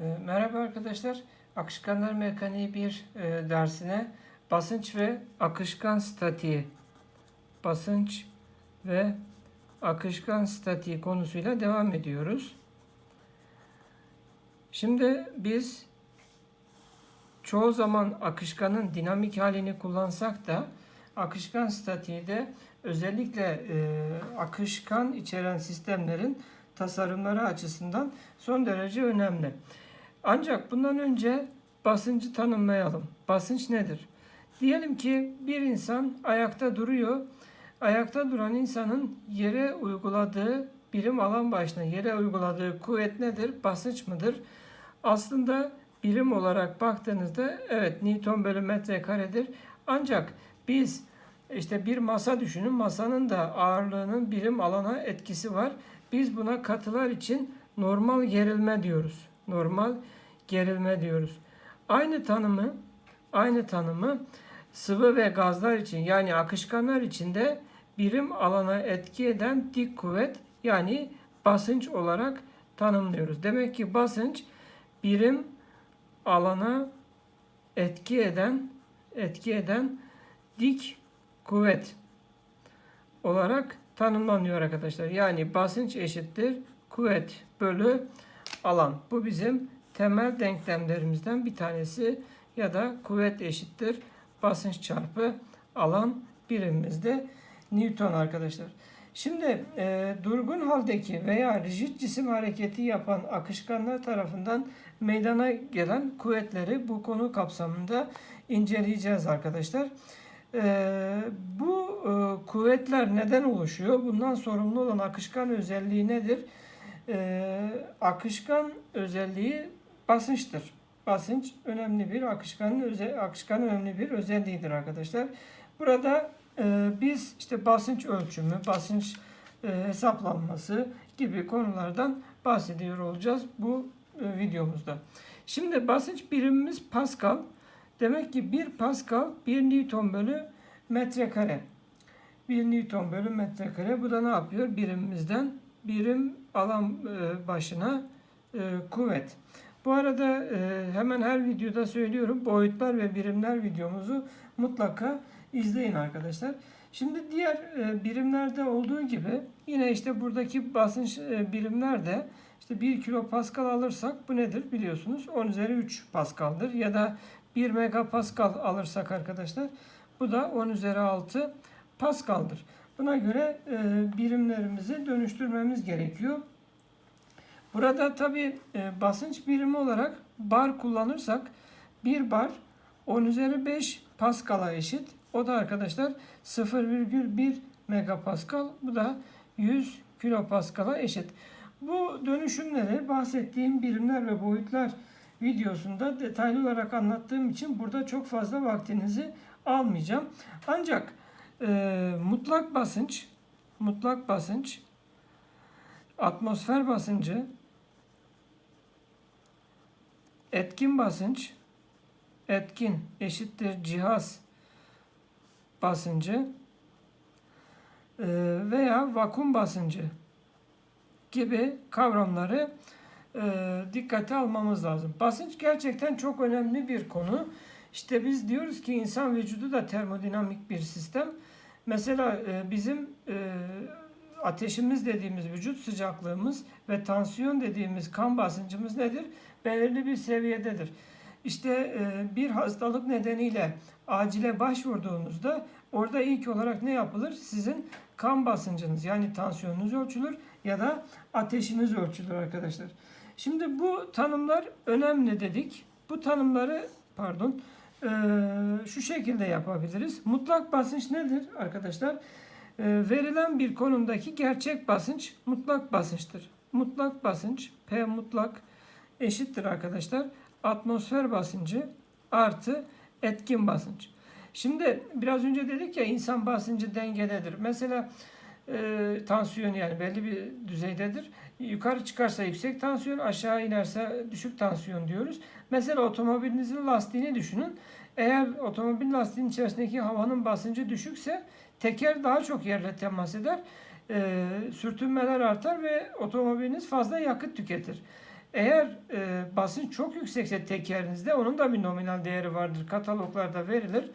E, Merhaba arkadaşlar. Akışkanlar mekaniği bir e, dersine basınç ve akışkan statiği basınç ve akışkan statiği konusuyla devam ediyoruz. Şimdi biz çoğu zaman akışkanın dinamik halini kullansak da akışkan statiği de özellikle e, akışkan içeren sistemlerin tasarımları açısından son derece önemli. Ancak bundan önce basıncı tanımlayalım. Basınç nedir? Diyelim ki bir insan ayakta duruyor. Ayakta duran insanın yere uyguladığı birim alan başına yere uyguladığı kuvvet nedir? Basınç mıdır? Aslında birim olarak baktığınızda evet Newton bölü metre karedir. Ancak biz işte bir masa düşünün. Masanın da ağırlığının birim alana etkisi var. Biz buna katılar için normal gerilme diyoruz. Normal gerilme diyoruz. Aynı tanımı aynı tanımı sıvı ve gazlar için yani akışkanlar için de birim alana etki eden dik kuvvet yani basınç olarak tanımlıyoruz. Demek ki basınç birim alana etki eden etki eden dik kuvvet olarak tanımlanıyor arkadaşlar. Yani basınç eşittir kuvvet bölü alan. Bu bizim temel denklemlerimizden bir tanesi ya da kuvvet eşittir basınç çarpı alan birimimizde Newton arkadaşlar. Şimdi e, durgun haldeki veya rigid cisim hareketi yapan akışkanlar tarafından meydana gelen kuvvetleri bu konu kapsamında inceleyeceğiz arkadaşlar. E, bu e, kuvvetler neden oluşuyor? Bundan sorumlu olan akışkan özelliği nedir? E, akışkan özelliği basınçtır. Basınç önemli bir akışkanın özel akışkan önemli bir özelliğidir arkadaşlar. Burada e, biz işte basınç ölçümü, basınç e, hesaplanması gibi konulardan bahsediyor olacağız bu e, videomuzda. Şimdi basınç birimimiz Pascal. Demek ki 1 Pascal 1 Newton bölü metrekare. 1 Newton bölü metrekare. Bu da ne yapıyor? Birimimizden birim alan e, başına e, kuvvet. Bu arada e, hemen her videoda söylüyorum boyutlar ve birimler videomuzu mutlaka izleyin arkadaşlar. Şimdi diğer birimlerde olduğu gibi yine işte buradaki basınç birimlerde işte 1 kilo pascal alırsak bu nedir biliyorsunuz 10 üzeri 3 pascaldır ya da 1 megapascal alırsak arkadaşlar bu da 10 üzeri 6 pascaldır. Buna göre e, birimlerimizi dönüştürmemiz gerekiyor. Burada tabi e, basınç birimi olarak bar kullanırsak 1 bar 10 üzeri 5 Pascal'a eşit. O da arkadaşlar 0,1 megapascal. Bu da 100 kilopascal'a eşit. Bu dönüşümleri bahsettiğim birimler ve boyutlar videosunda detaylı olarak anlattığım için burada çok fazla vaktinizi almayacağım. Ancak e, mutlak basınç mutlak basınç atmosfer basıncı etkin basınç etkin eşittir cihaz basıncı e, veya vakum basıncı gibi kavramları e, dikkate almamız lazım. Basınç gerçekten çok önemli bir konu. İşte biz diyoruz ki insan vücudu da termodinamik bir sistem. Mesela e, bizim ateşimiz dediğimiz vücut sıcaklığımız ve tansiyon dediğimiz kan basıncımız nedir? Belirli bir seviyededir. İşte e, bir hastalık nedeniyle acile başvurduğunuzda orada ilk olarak ne yapılır? Sizin kan basıncınız yani tansiyonunuz ölçülür ya da ateşiniz ölçülür arkadaşlar. Şimdi bu tanımlar önemli dedik. Bu tanımları pardon e, şu şekilde yapabiliriz. Mutlak basınç nedir arkadaşlar? E, verilen bir konumdaki gerçek basınç mutlak basınçtır. Mutlak basınç P mutlak eşittir arkadaşlar. Atmosfer basıncı artı etkin basınç. Şimdi biraz önce dedik ya insan basıncı dengededir. Mesela e, tansiyon yani belli bir düzeydedir. Yukarı çıkarsa yüksek tansiyon, aşağı inerse düşük tansiyon diyoruz. Mesela otomobilinizin lastiğini düşünün. Eğer otomobil lastiğinin içerisindeki havanın basıncı düşükse teker daha çok yerle temas eder. E, sürtünmeler artar ve otomobiliniz fazla yakıt tüketir. Eğer e, basınç çok yüksekse tekerinizde onun da bir nominal değeri vardır. Kataloglarda verilir.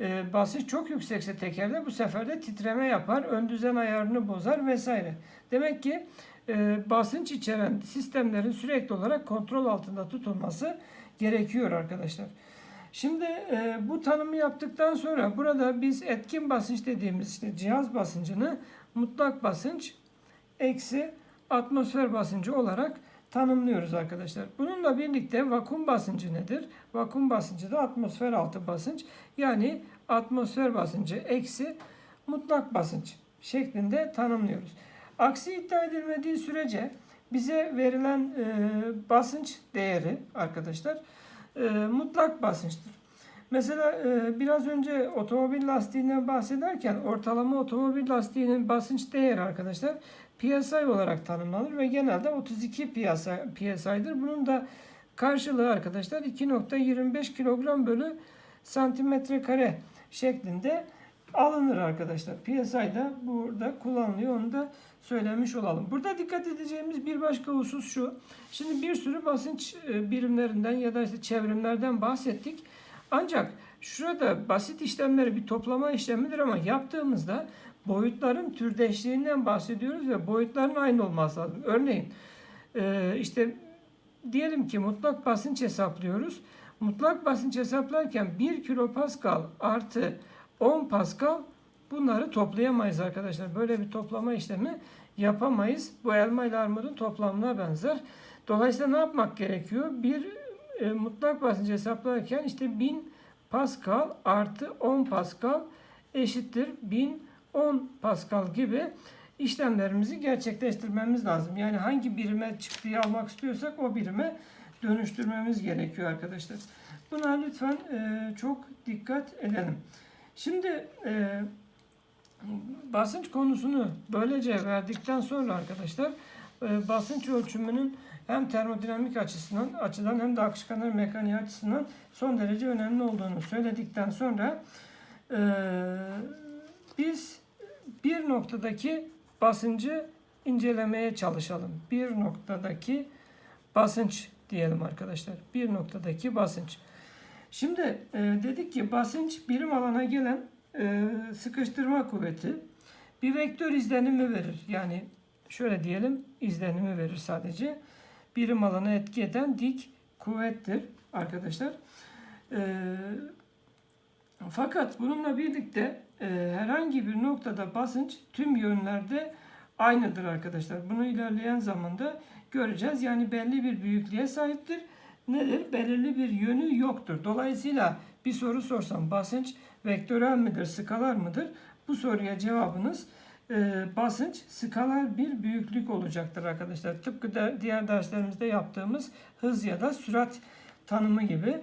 E, basınç çok yüksekse tekerde bu sefer de titreme yapar, ön düzen ayarını bozar vesaire. Demek ki e, basınç içeren sistemlerin sürekli olarak kontrol altında tutulması gerekiyor arkadaşlar. Şimdi e, bu tanımı yaptıktan sonra burada biz etkin basınç dediğimiz işte cihaz basıncını mutlak basınç eksi atmosfer basıncı olarak tanımlıyoruz arkadaşlar. Bununla birlikte vakum basıncı nedir? Vakum basıncı da atmosfer altı basınç. Yani atmosfer basıncı eksi mutlak basınç şeklinde tanımlıyoruz. Aksi iddia edilmediği sürece bize verilen e, basınç değeri arkadaşlar e, mutlak basınçtır. Mesela e, biraz önce otomobil lastiğinden bahsederken ortalama otomobil lastiğinin basınç değeri arkadaşlar PSI olarak tanımlanır ve genelde 32 PSI, PSI'dir. Bunun da karşılığı arkadaşlar 2.25 kilogram bölü santimetre kare şeklinde alınır arkadaşlar. PSI'da burada kullanılıyor. Onu da söylemiş olalım. Burada dikkat edeceğimiz bir başka husus şu. Şimdi bir sürü basınç e, birimlerinden ya da işte çevrimlerden bahsettik. Ancak şurada basit işlemleri bir toplama işlemidir ama yaptığımızda boyutların türdeşliğinden bahsediyoruz ve boyutların aynı olması lazım. Örneğin e, işte diyelim ki mutlak basınç hesaplıyoruz. Mutlak basınç hesaplarken 1 kilopascal artı 10 pascal bunları toplayamayız arkadaşlar. Böyle bir toplama işlemi yapamayız. Bu elma ile armudun toplamına benzer. Dolayısıyla ne yapmak gerekiyor? Bir e, mutlak basınç hesaplarken işte 1000 pascal artı 10 pascal eşittir 1010 pascal gibi işlemlerimizi gerçekleştirmemiz lazım. Yani hangi birime çıktığı almak istiyorsak o birime dönüştürmemiz gerekiyor arkadaşlar. Buna lütfen e, çok dikkat edelim. Şimdi e, basınç konusunu böylece verdikten sonra arkadaşlar e, basınç ölçümünün hem termodinamik açısından açıdan hem de akışkanlar mekaniği açısından son derece önemli olduğunu söyledikten sonra e, biz bir noktadaki basıncı incelemeye çalışalım. Bir noktadaki basınç diyelim arkadaşlar. Bir noktadaki basınç. Şimdi e, dedik ki basınç birim alana gelen e, sıkıştırma kuvveti bir vektör izlenimi verir. Yani şöyle diyelim izlenimi verir sadece. Birim alana etki eden dik kuvvettir arkadaşlar. E, fakat bununla birlikte e, herhangi bir noktada basınç tüm yönlerde aynıdır arkadaşlar. Bunu ilerleyen zamanda göreceğiz. Yani belli bir büyüklüğe sahiptir. Nedir? Belirli bir yönü yoktur. Dolayısıyla bir soru sorsam basınç vektörel midir, skalar mıdır? Bu soruya cevabınız e, basınç skalar bir büyüklük olacaktır arkadaşlar. Tıpkı da diğer derslerimizde yaptığımız hız ya da sürat tanımı gibi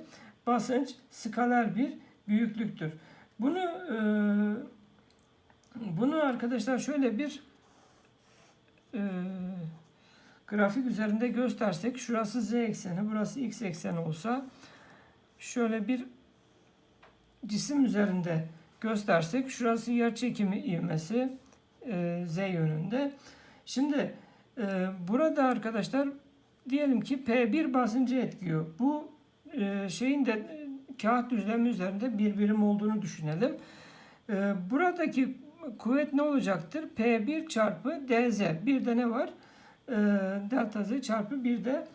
basınç skalar bir büyüklüktür. Bunu e, bunu arkadaşlar şöyle bir e, grafik üzerinde göstersek şurası z ekseni, burası x ekseni olsa şöyle bir cisim üzerinde göstersek şurası yer çekimi ivmesi e, z yönünde. Şimdi e, burada arkadaşlar diyelim ki P1 basıncı etkiyor. Bu e, şeyin de kağıt düzlemi üzerinde bir birim olduğunu düşünelim. E, buradaki kuvvet ne olacaktır? P1 çarpı dz. Bir de ne var? E, delta z çarpı bir de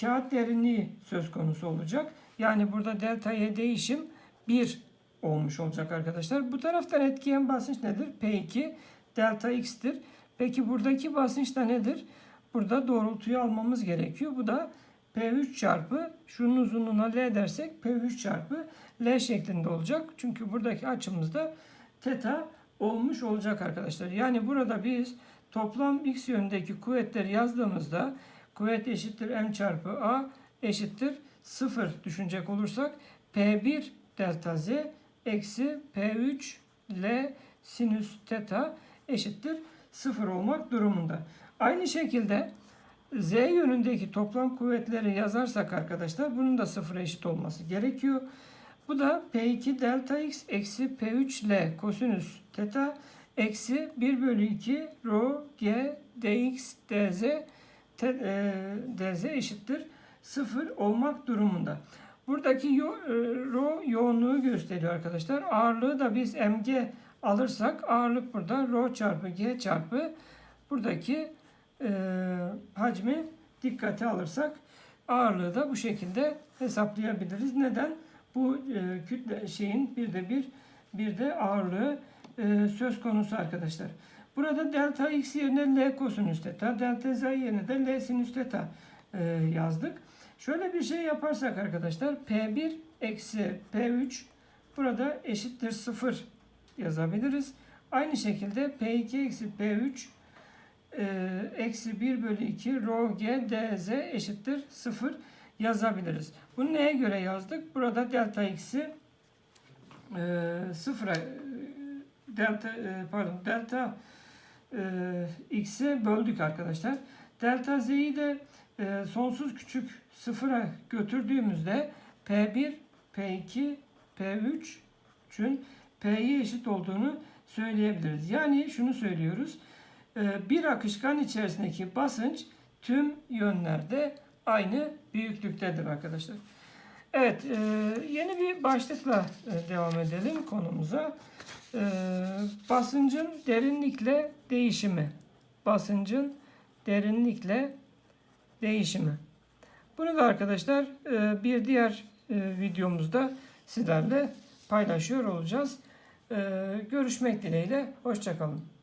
kağıt derinliği söz konusu olacak. Yani burada delta y değişim 1 olmuş olacak arkadaşlar. Bu taraftan etkileyen basınç nedir? P2 delta x'tir. Peki buradaki basınç da nedir? Burada doğrultuyu almamız gerekiyor. Bu da P3 çarpı şunun uzunluğuna L dersek P3 çarpı L şeklinde olacak. Çünkü buradaki açımızda teta olmuş olacak arkadaşlar. Yani burada biz toplam x yönündeki kuvvetleri yazdığımızda kuvvet eşittir m çarpı a eşittir 0 düşünecek olursak P1 delta z eksi P3 L sinüs teta eşittir 0 olmak durumunda. Aynı şekilde Z yönündeki toplam kuvvetleri yazarsak arkadaşlar bunun da sıfıra eşit olması gerekiyor. Bu da P2 delta x eksi P3 L kosinüs teta eksi 1 bölü 2 rho g dx dz te, e, dz eşittir 0 olmak durumunda. Buradaki yo, e, rho yoğunluğu gösteriyor arkadaşlar. Ağırlığı da biz mg alırsak ağırlık burada rho çarpı g çarpı buradaki e, hacmi dikkate alırsak ağırlığı da bu şekilde hesaplayabiliriz. Neden? Bu e, kütle şeyin bir de bir bir de ağırlığı e, söz konusu arkadaşlar. Burada delta x yerine L kosinüs teta, delta z yerine de L sinüs teta e, yazdık. Şöyle bir şey yaparsak arkadaşlar P1 eksi P3 burada eşittir 0 yazabiliriz. Aynı şekilde P2 eksi P3 e, eksi 1 bölü 2 rho g dz eşittir 0 yazabiliriz. Bunu neye göre yazdık? Burada delta x'i e, sıfıra e, delta e, pardon delta e, x'e böldük arkadaşlar. Delta z'yi de e, sonsuz küçük sıfıra götürdüğümüzde P1, P2, P3'ün P'ye eşit olduğunu söyleyebiliriz. Yani şunu söylüyoruz. E, bir akışkan içerisindeki basınç tüm yönlerde aynı büyüklüktedir arkadaşlar. Evet, e, yeni bir başlıkla e, devam edelim konumuza. E, basıncın derinlikle değişimi. Basıncın derinlikle değişimi. Bunu da arkadaşlar bir diğer videomuzda sizlerle paylaşıyor olacağız. E, görüşmek dileğiyle, hoşçakalın.